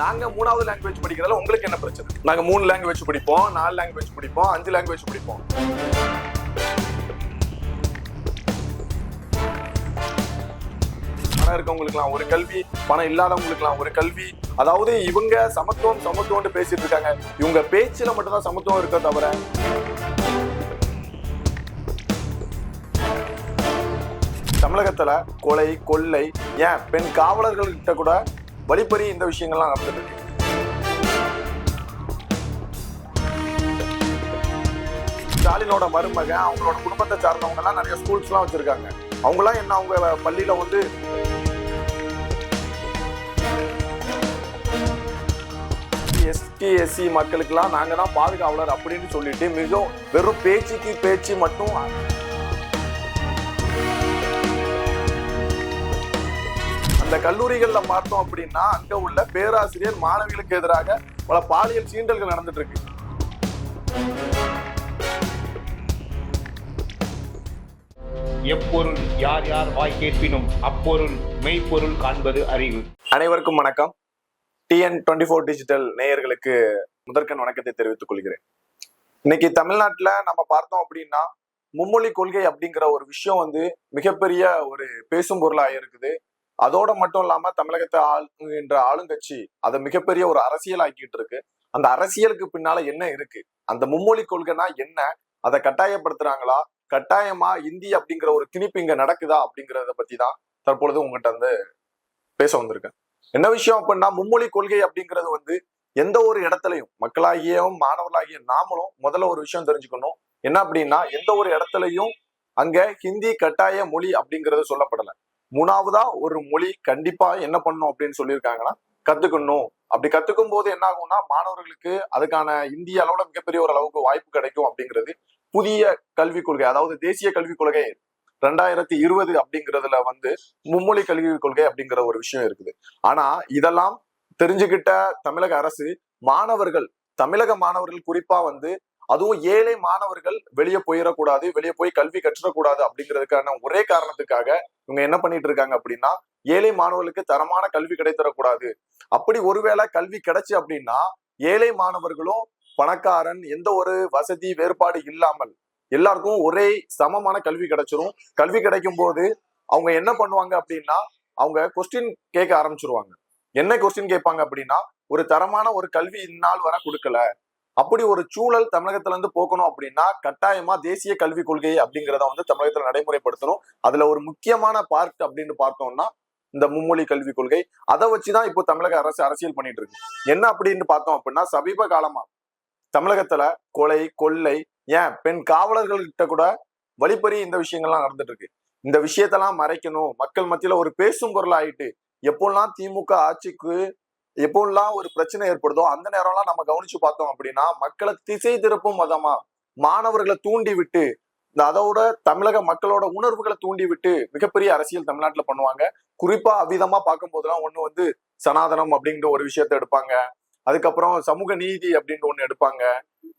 நாங்க மூணாவது லாங்குவேஜ் படிக்கிறதுல உங்களுக்கு என்ன பிரச்சனை? நாங்க மூணு லாங்குவேஜ் படிப்போம் நாலு லாங்குவேஜ் படிப்போம் அஞ்சு லாங்குவேஜ் படிப்போம். பணம் இருக்கவங்களுக்குலாம் ஒரு கல்வி பணம் இல்லாதவங்களுக்குலாம் ஒரு கல்வி. அதாவது இவங்க சமத்துவம் சமத்துவம்னு பேசிட்டு இருக்காங்க. இவங்க பேச்சுல மட்டும்தான் சமத்துவம் இருக்க தவிர தமிழகத்துல கொலை கொள்ளை ஏன்? பெண் காவலர்கள்கிட்ட கூட வழிப்பறி இந்த விஷயங்கள்லாம் நடந்துட்டு இருக்கு ஸ்டாலினோட மருமகன் அவங்களோட குடும்பத்தை சார்ந்தவங்க எல்லாம் நிறைய ஸ்கூல்ஸ் எல்லாம் வச்சிருக்காங்க. அவங்களாம் என்ன அவங்க பள்ளியில வந்து எஸ்டி எஸ்சி மக்களுக்கெல்லாம் நாங்க தான் பாதுகாவலர் அப்படின்னு சொல்லிட்டு மிகவும் வெறும் பேச்சுக்கு பேச்சு மட்டும் அந்த கல்லூரிகள்ல பார்த்தோம் அப்படின்னா அங்க உள்ள பேராசிரியர் மாணவிகளுக்கு எதிராக பல பாலியல் சீண்டல்கள் நடந்துட்டு இருக்கு. எப்பொருள் யார் யார் வாய் கேட்பினும் அப்பொருள் மெய்ப்பொருள் காண்பது அறிவு. அனைவருக்கும் வணக்கம். டிஎன் டுவெண்ட்டி ஃபோர் டிஜிட்டல் நேயர்களுக்கு முதற்கண் வணக்கத்தை தெரிவித்துக் கொள்கிறேன். இன்னைக்கு தமிழ்நாட்டுல நம்ம பார்த்தோம் அப்படின்னா மும்மொழி கொள்கை அப்படிங்கிற ஒரு விஷயம் வந்து மிகப்பெரிய ஒரு பேசும் பொருளா இருக்குது. அதோட மட்டும் இல்லாம தமிழகத்தை ஆளுகின்ற ஆளுங்கட்சி அதை மிகப்பெரிய ஒரு அரசியல் ஆக்கிட்டு இருக்கு அந்த அரசியலுக்கு பின்னால என்ன இருக்கு? அந்த மும்மொழி கொள்கைனா என்ன? அதை கட்டாயப்படுத்துறாங்களா? கட்டாயமா இந்தி அப்படிங்கிற ஒரு திணிப்பு இங்க நடக்குதா அப்படிங்கறத பத்தி தான் தற்பொழுது உங்ககிட்ட வந்து பேச வந்திருக்கேன். என்ன விஷயம் அப்படின்னா மும்மொழி கொள்கை அப்படிங்கிறது வந்து எந்த ஒரு இடத்துலையும் மக்களாகியும் மாணவர்களாகிய நாமளும் முதல்ல ஒரு விஷயம் தெரிஞ்சுக்கணும். என்ன அப்படின்னா எந்த ஒரு இடத்துலையும் அங்க ஹிந்தி கட்டாய மொழி அப்படிங்கிறது சொல்லப்படல. மூணாவதா ஒரு மொழி கண்டிப்பா என்ன பண்ணும் அப்படின்னு சொல்லியிருக்காங்கன்னா கத்துக்கணும். அப்படி கத்துக்கும் போது என்ன ஆகும்னா மாணவர்களுக்கு அதுக்கான இந்திய அளவுல மிகப்பெரிய ஒரு அளவுக்கு வாய்ப்பு கிடைக்கும் அப்படிங்கிறது புதிய கல்விக் கொள்கை. அதாவது தேசிய கல்விக் கொள்கை ரெண்டாயிரத்தி இருபது அப்படிங்கிறதுல வந்து மும்மொழி கல்விக் கொள்கை அப்படிங்கிற ஒரு விஷயம் இருக்குது. ஆனா இதெல்லாம் தெரிஞ்சுக்கிட்ட தமிழக அரசு மாணவர்கள் தமிழக மாணவர்கள் குறிப்பா வந்து அதுவும் ஏழை மாணவர்கள் வெளியே போயிடக்கூடாது வெளியே போய் கல்வி கற்றுடக்கூடாது அப்படிங்கிறதுக்கான ஒரே காரணத்துக்காக இவங்க என்ன பண்ணிட்டு இருக்காங்க அப்படின்னா ஏழை மாணவர்களுக்கு தரமான கல்வி கிடைத்தரக்கூடாது அப்படி ஒருவேளை கல்வி கிடைச்சு அப்படின்னா ஏழை மாணவர்களும் பணக்காரன் எந்த ஒரு வசதி வேறுபாடு இல்லாமல் எல்லாருக்கும் ஒரே சமமான கல்வி கிடைச்சிரும். கல்வி கிடைக்கும் போது அவங்க என்ன பண்ணுவாங்க அப்படின்னா அவங்க கொஸ்டின் கேட்க ஆரம்பிச்சிருவாங்க. என்ன கொஸ்டின் கேட்பாங்க அப்படின்னா ஒரு தரமான ஒரு கல்வி இந்நாள் வர கொடுக்கல. அப்படி ஒரு சூழல் தமிழகத்துல இருந்து போக்கணும் அப்படின்னா கட்டாயமா தேசிய கல்விக் கொள்கை அப்படிங்கிறத வந்து தமிழகத்துல நடைமுறைப்படுத்தணும். அதுல ஒரு முக்கியமான பார்ட் அப்படின்னு பார்த்தோம்னா இந்த மும்மொழி கல்விக் கொள்கை. அதை வச்சுதான் இப்போ தமிழக அரசு அரசியல் பண்ணிட்டு இருக்கு. என்ன அப்படின்னு பார்த்தோம் அப்படின்னா சமீப காலமா தமிழகத்துல கொலை கொள்ளை ஏன் பெண் காவலர்கள்கிட்ட கூட வழிப்பறி இந்த விஷயங்கள்லாம் நடந்துட்டு இருக்கு. இந்த விஷயத்தெல்லாம் மறைக்கணும். மக்கள் மத்தியில ஒரு பேசும் பொருள் ஆயிட்டு எப்போல்லாம் திமுக ஆட்சிக்கு எப்போல்லாம் ஒரு பிரச்சனை ஏற்படுதோ அந்த நேரம்லாம் நம்ம கவனிச்சு பார்த்தோம் அப்படின்னா மக்களை திசை திருப்பும் விதமா மாணவர்களை தூண்டி விட்டு இந்த அதோட தமிழக மக்களோட உணர்வுகளை தூண்டி விட்டு மிகப்பெரிய அரசியல் தமிழ்நாட்டுல பண்ணுவாங்க. குறிப்பா அவ்விதமா பார்க்கும் போதெல்லாம் ஒண்ணு வந்து சனாதனம் அப்படின்ற ஒரு விஷயத்த எடுப்பாங்க. அதுக்கப்புறம் சமூக நீதி அப்படின்னு ஒண்ணு எடுப்பாங்க.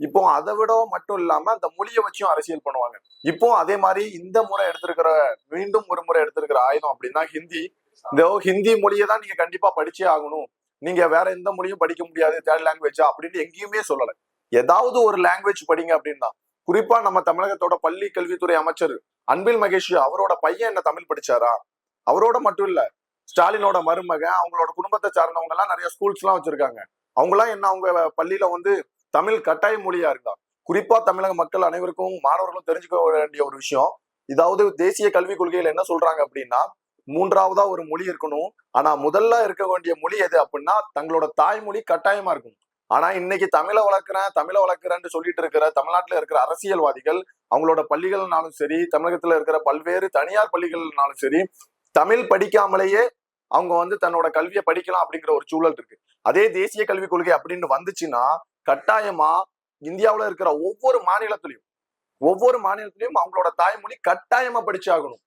இப்போ அதை விட மட்டும் இல்லாம அந்த மொழியை வச்சும் அரசியல் பண்ணுவாங்க. இப்போ அதே மாதிரி இந்த முறை எடுத்திருக்கிற மீண்டும் ஒரு முறை எடுத்திருக்கிற ஆயுதம் அப்படின்னா ஹிந்தி. இந்த ஹிந்தி மொழியை தான் நீங்க கண்டிப்பா படிச்சே ஆகணும். நீங்க வேற எந்த மொழியும் படிக்க முடியாது தேர்ட் லாங்குவேஜா அப்படின்னு எங்கேயுமே சொல்லல. ஏதாவது ஒரு லாங்குவேஜ் படிங்க அப்படின்னா குறிப்பா நம்ம தமிழகத்தோட பள்ளி கல்வித்துறை அமைச்சர் அன்பில் மகேஷ் அவரோட பையன் என்ன தமிழ் படிச்சாரா? அவரோட மட்டும் இல்ல ஸ்டாலினோட மருமகன் அவங்களோட குடும்பத்தை சார்ந்தவங்க எல்லாம் நிறைய ஸ்கூல்ஸ் எல்லாம் வச்சிருக்காங்க. அவங்களாம் என்ன அவங்க பள்ளியில வந்து தமிழ் கட்டாய மொழியா இருக்கா குறிப்பா தமிழக மக்கள் அனைவருக்கும் மாணவர்களும் தெரிஞ்சுக்க வேண்டிய ஒரு விஷயம். இதாவது தேசிய கல்விக் கொள்கையில என்ன சொல்றாங்க அப்படின்னா மூன்றாவதா ஒரு மொழி இருக்கணும். ஆனா முதல்ல இருக்க வேண்டிய மொழி எது அப்படின்னா தங்களோட தாய்மொழி கட்டாயமா இருக்கும். ஆனா இன்னைக்கு தமிழை வளர்க்குறேன் தமிழை வளர்க்குறேன்னு சொல்லிட்டு இருக்கிற தமிழ்நாட்டில் இருக்கிற அரசியல்வாதிகள் அவங்களோட பள்ளிகள்னாலும் சரி தமிழகத்துல இருக்கிற பல்வேறு தனியார் பள்ளிகள்னாலும் சரி தமிழ் படிக்காமலேயே அவங்க வந்து தன்னோட கல்வியை படிக்கலாம் அப்படிங்கிற ஒரு சூழல் இருக்கு. அதே தேசிய கல்விக் கொள்கை அப்படின்னு வந்துச்சுன்னா கட்டாயமா இந்தியாவுல இருக்கிற ஒவ்வொரு மாநிலத்திலையும் ஒவ்வொரு மாநிலத்திலையும் அவங்களோட தாய்மொழி கட்டாயமா படிச்சாகணும்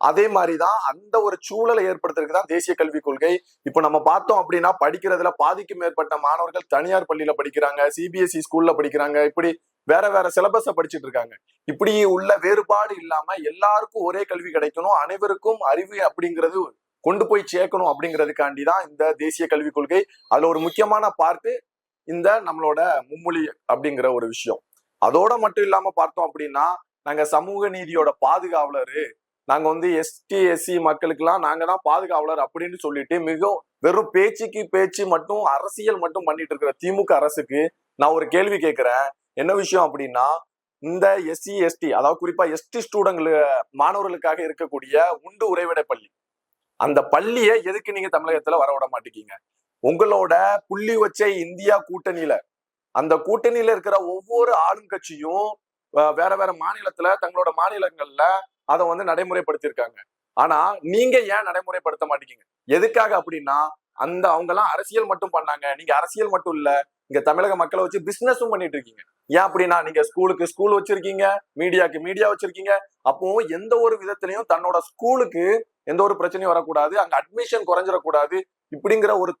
அதே மாதிரிதான் அந்த ஒரு சூழலை ஏற்படுத்துறதுக்கு தான் தேசிய கல்விக் கொள்கை. இப்போ நம்ம பார்த்தோம் அப்படின்னா படிக்கிறதுல பாதிக்கும் மேற்பட்ட மாணவர்கள் தனியார் பள்ளியில படிக்கிறாங்க சிபிஎஸ்இ ஸ்கூல்ல படிக்கிறாங்க இப்படி வேற வேற சிலபஸ படிச்சுட்டு இருக்காங்க. இப்படி உள்ள வேறுபாடு இல்லாம எல்லாருக்கும் ஒரே கல்வி கிடைக்கணும் அனைவருக்கும் அறிவு அப்படிங்கிறது கொண்டு போய் சேர்க்கணும் அப்படிங்கிறதுக்காண்டி தான் இந்த தேசிய கல்விக் கொள்கை. அதுல ஒரு முக்கியமான பார்ட்டு இந்த நம்மளோட மும்மொழி அப்படிங்கிற ஒரு விஷயம். அதோட மட்டும் இல்லாம பார்த்தோம் அப்படின்னா நாங்க சமூக நீதியோட பாதுகாவலரு நாங்க வந்து எஸ்டி எஸ்சி மக்களுக்கெல்லாம் நாங்க தான் பாதுகாவலர் அப்படின்னு சொல்லிட்டு மிகவும் வெறும் பேச்சுக்கு பேச்சு மட்டும் அரசியல் மட்டும் பண்ணிட்டு இருக்கிற திமுக அரசுக்கு நான் ஒரு கேள்வி கேட்கிறேன். என்ன விஷயம் அப்படின்னா இந்த எஸ்சி எஸ்டி அதாவது குறிப்பா எஸ்டி ஸ்டூடெண்ட் மாணவர்களுக்காக இருக்கக்கூடிய உண்டு உறைவிட பள்ளி. அந்த பள்ளியை எதுக்கு நீங்க தமிழகத்துல வர விட மாட்டேங்க உங்களோட புள்ளி வச்ச இந்தியா கூட்டணியில அந்த கூட்டணியில இருக்கிற ஒவ்வொரு ஆளுங்கட்சியும் வேற வேற மாநிலத்துல தங்களோட மாநிலங்கள்ல அதை வந்து நடைமுறைப்படுத்தியிருக்காங்க. ஆனா நீங்க ஏன் நடைமுறைப்படுத்த மாட்டேங்கீங்க எதுக்காக அப்படின்னா அந்த அவங்க எல்லாம் அரசியல் மட்டும் பண்ணாங்க. நீங்க அரசியல் மட்டும் இல்ல இங்க தமிழக மக்களை வச்சு பிசினஸும் பண்ணிட்டு இருக்கீங்க. ஏன் அப்படின்னா நீங்க ஸ்கூலுக்கு ஸ்கூல் வச்சிருக்கீங்க மீடியாக்கு மீடியா வச்சிருக்கீங்க. அப்போ எந்த ஒரு விதத்திலையும் தன்னோட ஸ்கூலுக்கு எந்த ஒரு பிரச்சனையும் வரக்கூடாது. அங்க அட்மிஷன் குறைஞ்சிடக்கூடாது. இப்படிங்கிற ஒரு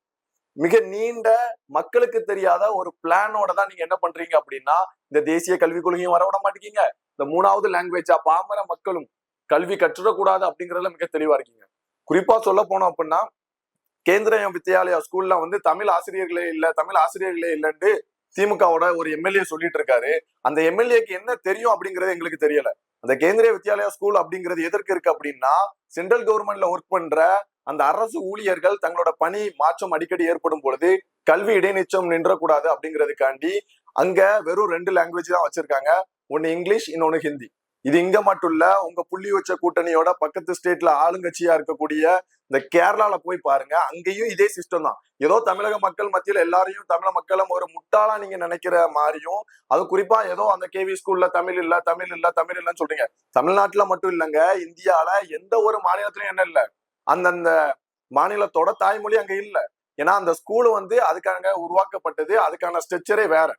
மிக நீண்ட மக்களுக்கு தெரியாத ஒரு பிளானோட தான் நீங்க என்ன பண்றீங்க அப்படின்னா இந்த தேசிய கல்விக் கொள்கையும் வர விட மாட்டேங்க. இந்த மூணாவது லாங்குவேஜா பாமர மக்களும் கல்வி கற்றுடக்கூடாது அப்படிங்கறதுல மிக தெளிவா இருக்கீங்க. குறிப்பா சொல்ல போனோம் அப்படின்னா கேந்திரிய வித்யாலயா ஸ்கூல்ல வந்து தமிழ் ஆசிரியர்களே இல்ல தமிழ் ஆசிரியர்களே இல்லைன்னு திமுகவோட ஒரு எம்எல்ஏ சொல்லிட்டு இருக்காரு. அந்த எம்எல்ஏக்கு என்ன தெரியும் அப்படிங்கறது எங்களுக்கு தெரியல. அந்த கேந்திரிய வித்யாலயா ஸ்கூல் அப்படிங்கிறது எதற்கு இருக்கு அப்படின்னா சென்ட்ரல் கவர்மெண்ட்ல ஒர்க் பண்ற அந்த அரசு ஊழியர்கள் தங்களோட பணி மாற்றம் அடிக்கடி ஏற்படும் பொழுது கல்வி இடைநிச்சம் நின்றக்கூடாது அப்படிங்கிறதுக்காண்டி அங்க வெறும் ரெண்டு லாங்குவேஜ் தான் வச்சிருக்காங்க. ஒன்னு இங்கிலீஷ் இன்னொன்னு ஹிந்தி. இது இங்க மட்டும் இல்ல உங்க புள்ளி வச்ச கூட்டணியோட பக்கத்து ஸ்டேட்ல ஆளுங்கட்சியா இருக்கக்கூடிய இந்த கேரளால போய் பாருங்க அங்கேயும் இதே சிஸ்டம் தான். ஏதோ தமிழக மக்கள் மத்தியில எல்லாரையும் தமிழக மக்களும் ஒரு முட்டாளா நீங்க நினைக்கிற மாதிரியும் அது குறிப்பா ஏதோ அந்த கேவி ஸ்கூல்ல தமிழ் இல்ல தமிழ் இல்ல தமிழ் இல்லைன்னு சொல்றீங்க. தமிழ்நாட்டுல மட்டும் இல்லைங்க இந்தியால எந்த ஒரு மாநிலத்திலும் என்ன இல்ல. அந்தந்த மாநிலத்தோட தாய்மொழி அங்க இல்ல. ஏன்னா அந்த ஸ்கூல் வந்து அதுக்காக உருவாக்கப்பட்டது அதுக்கான ஸ்ட்ரக்சரே வேற.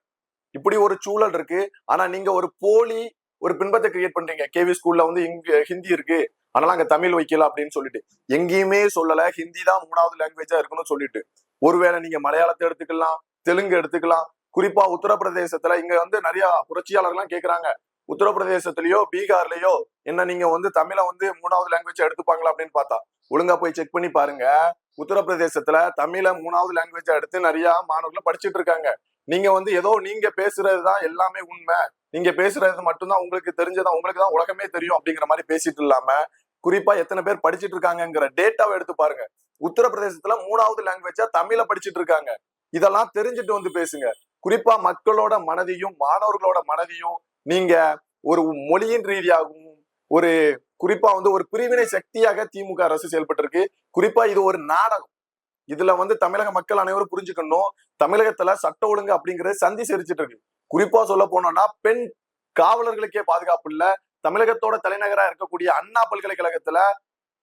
இப்படி ஒரு சூழல் இருக்கு. ஆனா நீங்க ஒரு போலி ஒரு பின்பத்தை கிரியேட் பண்றீங்க. கேவி ஸ்கூல்ல வந்து இங்க ஹிந்தி இருக்கு. அதனால அங்க தமிழ் வைக்கல அப்படின்னு சொல்லிட்டு. எங்கேயுமே சொல்லல. ஹிந்தி தான் மூணாவது லாங்குவேஜா இருக்கணும்னு சொல்லிட்டு. ஒருவேளை நீங்க மலையாளத்தை எடுத்துக்கலாம் தெலுங்கு எடுத்துக்கலாம். குறிப்பா உத்தரப்பிரதேசத்துல இங்க வந்து நிறைய புரட்சியாளர்லாம் கேக்குறாங்க. உத்தரப்பிரதேசத்திலயோ பீகார்லயோ என்ன நீங்க வந்து தமிழை வந்து மூணாவது லாங்குவேஜா எடுத்துப்பாங்களா அப்படின்னு பார்த்தா ஒழுங்கா போய் செக் பண்ணி பாருங்க. உத்தரப்பிரதேசத்துல தமிழை மூணாவது லாங்குவேஜா எடுத்து நிறைய மாணவர்கள் படிச்சுட்டு இருக்காங்க. நீங்க வந்து ஏதோ நீங்க பேசுறது தான் எல்லாமே உண்மை. நீங்க பேசுறது மட்டும்தான் உங்களுக்கு தெரிஞ்சதா உங்களுக்கு தான் உலகமே தெரியும் அப்படிங்கிற மாதிரி பேசிட்டு இல்லாம குறிப்பா எத்தனை பேர் படிச்சிட்டு இருக்காங்கங்கிற டேட்டாவை எடுத்து பாருங்க. உத்தரப்பிரதேசத்துல மூணாவது லாங்குவேஜா தமிழ படிச்சிட்டு இருக்காங்க. இதெல்லாம் தெரிஞ்சுட்டு வந்து பேசுங்க. குறிப்பா மக்களோட மனதையும் மாணவர்களோட மனதையும் நீங்க ஒரு மொழியின் ரீதியாகவும் ஒரு குறிப்பா வந்து ஒரு பிரிவினை சக்தியாக திமுக அரசு செயல்பட்டு இருக்கு குறிப்பா இது ஒரு நாடகம். இதுல வந்து தமிழக மக்கள் அனைவரும் புரிஞ்சுக்கணும். தமிழகத்துல சட்ட ஒழுங்கு அப்படிங்கிறது சந்தி சிரிச்சிட்டு இருக்கு. குறிப்பா சொல்ல போனோம்னா பெண் காவலர்களுக்கே பாதுகாப்பு இல்ல. தமிழகத்தோட தலைநகரா இருக்கக்கூடிய அண்ணா பல்கலைக்கழகத்துல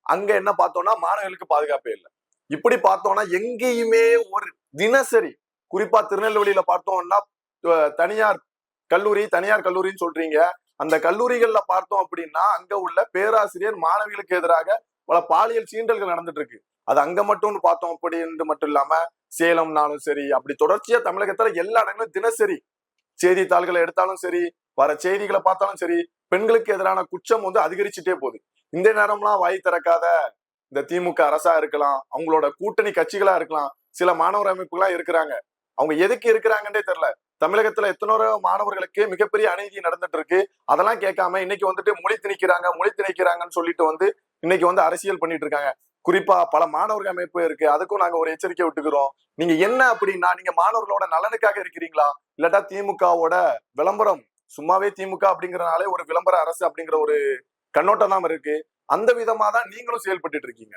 அங்க என்ன பார்த்தோம்னா மாணவர்களுக்கு பாதுகாப்பே இல்லை. இப்படி பார்த்தோம்னா எங்கேயுமே ஒரு தினசரி குறிப்பா திருநெல்வேலியில பார்த்தோம்னா தனியார் கல்லூரி தனியார் கல்லூரின்னு சொல்றீங்க. அந்த கல்லூரிகள்ல பார்த்தோம் அப்படின்னா அங்க உள்ள பேராசிரியர் மாணவிகளுக்கு எதிராக பல பாலியல் சீண்டல்கள் நடந்துட்டு இருக்கு அது அங்க மட்டும்னு பார்த்தோம் அப்படின்னு மட்டும் இல்லாம சேலம்னாலும் சரி அப்படி தொடர்ச்சியா தமிழகத்துல எல்லா இடங்களும் தினசரி செய்தித்தாள்களை எடுத்தாலும் சரி வர செய்திகளை பார்த்தாலும் சரி பெண்களுக்கு எதிரான குற்றம் வந்து அதிகரிச்சுட்டே போகுது. இந்த நேரம்லாம் வாய் திறக்காத இந்த திமுக அரசா இருக்கலாம் அவங்களோட கூட்டணி கட்சிகளா இருக்கலாம் சில மாணவர் அமைப்புகளா இருக்கிறாங்க. அவங்க எதுக்கு இருக்கிறாங்கன்னே தெரியல. தமிழகத்துல எத்தனோ மாணவர்களுக்கு மிகப்பெரிய அநீதி நடந்துட்டு இருக்கு அதெல்லாம் கேட்காம இன்னைக்கு வந்துட்டு மொழி திணிக்கிறாங்க மொழி திணிக்கிறாங்கன்னு சொல்லிட்டு வந்து இன்னைக்கு வந்து அரசியல் பண்ணிட்டு இருக்காங்க குறிப்பா பல மாணவர்கள் அமைப்பு இருக்கு. அதுக்கும் நாங்க ஒரு எச்சரிக்கை விட்டுக்கிறோம். நீங்க என்ன அப்படின்னா நீங்க மாணவர்களோட நலனுக்காக இருக்கிறீங்களா? இல்லாட்டா திமுகவோட விளம்பரம் சும்மாவே திமுக அப்படிங்கறனாலே ஒரு விளம்பர அரசு அப்படிங்கிற ஒரு கண்ணோட்டம் தான் இருக்கு. அந்த விதமா தான் நீங்களும் செயல்பட்டுட்டு இருக்கீங்க.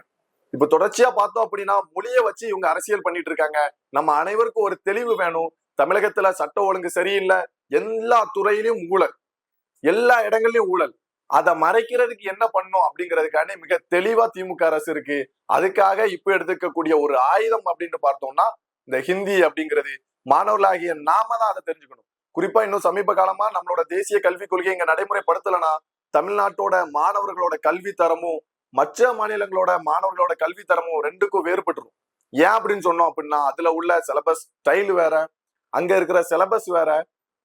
இப்ப தொடர்ச்சியா பார்த்தோம் அப்படின்னா மொழியை வச்சு இவங்க அரசியல் பண்ணிட்டு இருக்காங்க. நம்ம அனைவருக்கும் ஒரு தெளிவு வேணும். தமிழகத்துல சட்ட ஒழுங்கு சரியில்லை. எல்லா துறையிலும் ஊழல். எல்லா இடங்கள்லயும் ஊழல். அதை மறைக்கிறதுக்கு என்ன பண்ணும் அப்படிங்கிறதுக்கான மிக தெளிவா திமுக அரசு இருக்கு. அதுக்காக இப்ப எடுத்துக்கக்கூடிய ஒரு ஆயுதம் அப்படின்னு பார்த்தோம்னா இந்த ஹிந்தி அப்படிங்கிறது. மாணவர்களாகிய நாம தான் அதை தெரிஞ்சுக்கணும். குறிப்பா இன்னும் சமீப காலமா நம்மளோட தேசிய கல்விக் கொள்கையை இங்க நடைமுறைப்படுத்தலைன்னா தமிழ்நாட்டோட மாணவர்களோட கல்வி தரமும் மற்ற மாநிலங்களோட மாணவர்களோட கல்வி தரமும் ரெண்டுக்கும் வேறுபட்டுரும். ஏன் அப்படின்னு சொன்னோம் அப்படின்னா அதுல உள்ள சிலபஸ் ஸ்டைல் வேற அங்க இருக்கிற சிலபஸ் வேற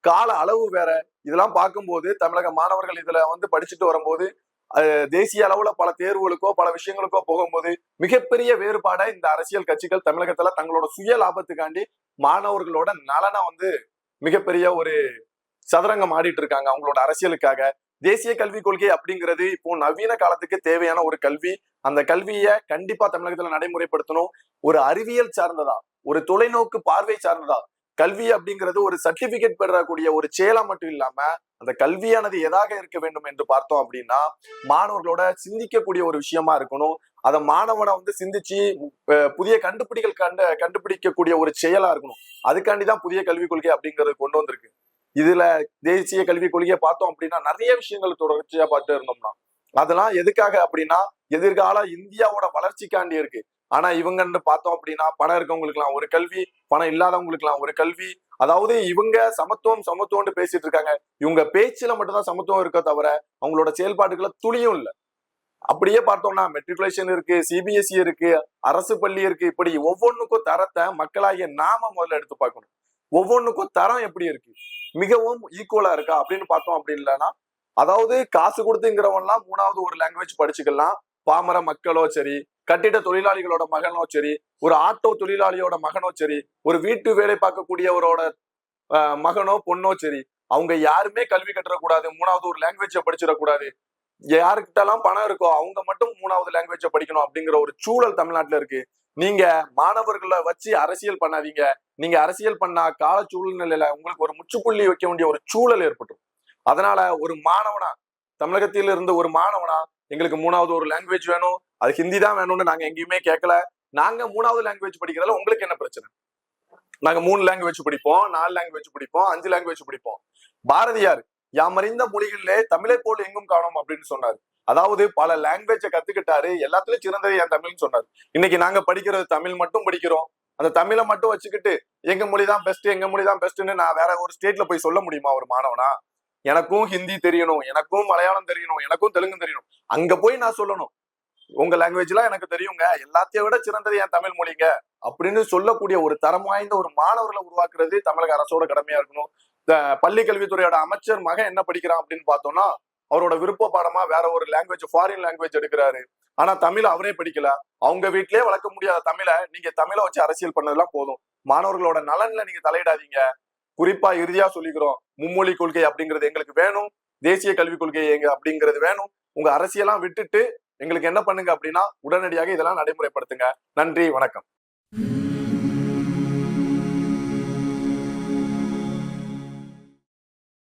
கால அளவு வேற. இதெல்லாம் பார்க்கும்போது தமிழக மாணவர்கள் இதுல வந்து படிச்சுட்டு வரும்போது தேசிய அளவுல பல தேர்வுகளுக்கோ பல விஷயங்களுக்கோ போகும்போது மிகப்பெரிய வேறுபாடை இந்த அரசியல் கட்சிகள் தமிழகத்துல தங்களோட சுய லாபத்துக்காண்டி மாணவர்களோட நலனை வந்து மிகப்பெரிய ஒரு சதுரங்கம் ஆடிட்டு இருக்காங்க அவங்களோட அரசியலுக்காக. தேசிய கல்விக் கொள்கை அப்படிங்கிறது இப்போ நவீன காலத்துக்கு தேவையான ஒரு கல்வி. அந்த கல்வியை கண்டிப்பா தமிழகத்துல நடைமுறைப்படுத்தணும். ஒரு அறிவியல் சார்ந்ததா ஒரு தொலைநோக்கு பார்வை சார்ந்ததா கல்வி அப்படிங்கிறது ஒரு சர்டிபிகேட் பெறக்கூடிய ஒரு செயலா மட்டும் இல்லாம அந்த கல்வியானது எதாக இருக்க வேண்டும் என்று பார்த்தோம் அப்படின்னா மாணவர்களோட சிந்திக்கக்கூடிய ஒரு விஷயமா இருக்கணும். அதை மாணவனை வந்து சிந்திச்சு புதிய கண்டுபிடிகள் கண்டு கண்டுபிடிக்கக்கூடிய ஒரு செயலா இருக்கணும். அதுக்காண்டி தான் புதிய கல்விக் கொள்கை அப்படிங்கறது கொண்டு வந்திருக்கு. இதுல தேசிய கல்விக் கொள்கையை பார்த்தோம் அப்படின்னா நிறைய விஷயங்கள் தொடர்ச்சியா பார்த்து இருந்தோம்னா அதெல்லாம் எதுக்காக அப்படின்னா எதிர்கால இந்தியாவோட வளர்ச்சிக்காண்டி இருக்கு. ஆனா இவங்கன்னு பார்த்தோம் அப்படின்னா பணம் இருக்கவங்களுக்குலாம் ஒரு கல்வி பணம் இல்லாதவங்களுக்குலாம் ஒரு கல்வி. அதாவது இவங்க சமத்துவம் சமத்துவம்னு பேசிட்டு இருக்காங்க. இவங்க பேச்சுல மட்டும்தான் சமத்துவம் இருக்க தவிர அவங்களோட செயல்பாடுகளை துளியும் இல்ல. அப்படியே பார்த்தோம்னா மெட்ரிகுலேஷன் இருக்கு சிபிஎஸ்இ இருக்கு அரசு பள்ளி இருக்கு. இப்படி ஒவ்வொன்றுக்கும் தரத்தை மக்களாகிய நாம முதல்ல எடுத்து பார்க்கணும். ஒவ்வொன்றுக்கும் தரம் எப்படி இருக்கு? மிகவும் ஈக்குவலா இருக்கா? அப்படின்னு பார்த்தோம் அப்படி இல்லைன்னா அதாவது காசு கொடுத்துங்கிறவன்லாம் மூணாவது ஒரு லாங்குவேஜ் படிச்சுக்கலாம். பாமர மக்களோ சரி கட்டிட தொழிலாளிகளோட மகனோ சரி ஒரு ஆட்டோ தொழிலாளியோட மகனோ சரி ஒரு வீட்டு வேலை பார்க்கக்கூடியவரோட மகனோ பொண்ணோ சரி அவங்க யாருமே கல்வி கட்டுறக்கூடாது மூணாவது ஒரு லாங்குவேஜை படிச்சிடக்கூடாது. யாருக்கிட்டலாம் பணம் இருக்கோ அவங்க மட்டும் மூணாவது லாங்குவேஜை படிக்கணும் அப்படிங்கிற ஒரு சூழல் தமிழ்நாட்டுல இருக்கு. நீங்க மாணவர்களை வச்சு அரசியல் பண்ணாதீங்க. நீங்க அரசியல் பண்ணா கால சூழ்நிலையில உங்களுக்கு ஒரு முற்றுப்புள்ளி வைக்க வேண்டிய ஒரு சூழல் ஏற்பட்டும் அதனால ஒரு மாணவனா தமிழகத்தில் இருந்து ஒரு மாணவனா எங்களுக்கு மூணாவது ஒரு லாங்குவேஜ் வேணும். அது ஹிந்தி தான் வேணும்னு நாங்க எங்கேயுமே கேட்கல நாங்க மூணாவது லாங்குவேஜ் படிக்கிறதுல உங்களுக்கு என்ன பிரச்சனை? நாங்க மூணு லாங்குவேஜ் படிப்போம் நாலு லாங்குவேஜ் படிப்போம் அஞ்சு லாங்குவேஜ் படிப்போம். பாரதியார் யாமறிந்த மொழிகளிலே தமிழை போல் எங்கும் காணும் அப்படின்னு சொன்னாரு. அதாவது பல லாங்குவேஜை கத்துக்கிட்டாரு எல்லாத்துலயும் சிறந்தது என் தமிழ்னு சொன்னாரு. இன்னைக்கு நாங்க படிக்கிறது தமிழ் மட்டும் படிக்கிறோம். அந்த தமிழை மட்டும் வச்சுக்கிட்டு எங்க மொழி தான் பெஸ்ட் எங்க மொழி தான் பெஸ்ட்னு நான் வேற ஒரு ஸ்டேட்ல போய் சொல்ல முடியுமா ஒரு மாணவனா? எனக்கும் ஹிந்தி தெரியணும் எனக்கும் மலையாளம் தெரியணும் எனக்கும் தெலுங்கு தெரியணும். அங்க போய் நான் சொல்லணும். உங்க லாங்குவேஜ்லாம் எனக்கு தெரியுங்க. எல்லாத்தையும் விட சிறந்தது என் தமிழ் மொழிங்க. அப்படின்னு சொல்லக்கூடிய ஒரு தரம் வாய்ந்த ஒரு மாணவர்களை உருவாக்குறது தமிழக அரசோட கடமையா இருக்கணும். இந்த பள்ளி கல்வித்துறையோட அமைச்சர் மகன் என்ன படிக்கிறான் அப்படின்னு பார்த்தோம்னா அவரோட விருப்ப பாடமா வேற ஒரு லாங்குவேஜ் ஃபாரின் லாங்குவேஜ் எடுக்கிறாரு. ஆனா தமிழ் அவரே படிக்கல. அவங்க வீட்லயே வளர்க்க முடியாத தமிழை நீங்க தமிழை வச்சு அரசியல் பண்ணதெல்லாம் போதும். மாணவர்களோட நலன்ல நீங்க தலையிடாதீங்க. குறிப்பா இறுதியா சொல்லிக்கிறோம். மும்மொழி கொள்கை அப்படிங்கிறது எங்களுக்கு வேணும். தேசிய கல்விக் கொள்கை எங்க அப்படிங்கிறது வேணும். உங்க அரசியெல்லாம் விட்டுட்டு எங்களுக்கு என்ன பண்ணுங்க அப்படின்னா உடனடியாக இதெல்லாம் நடைமுறைப்படுத்துங்க. நன்றி வணக்கம்.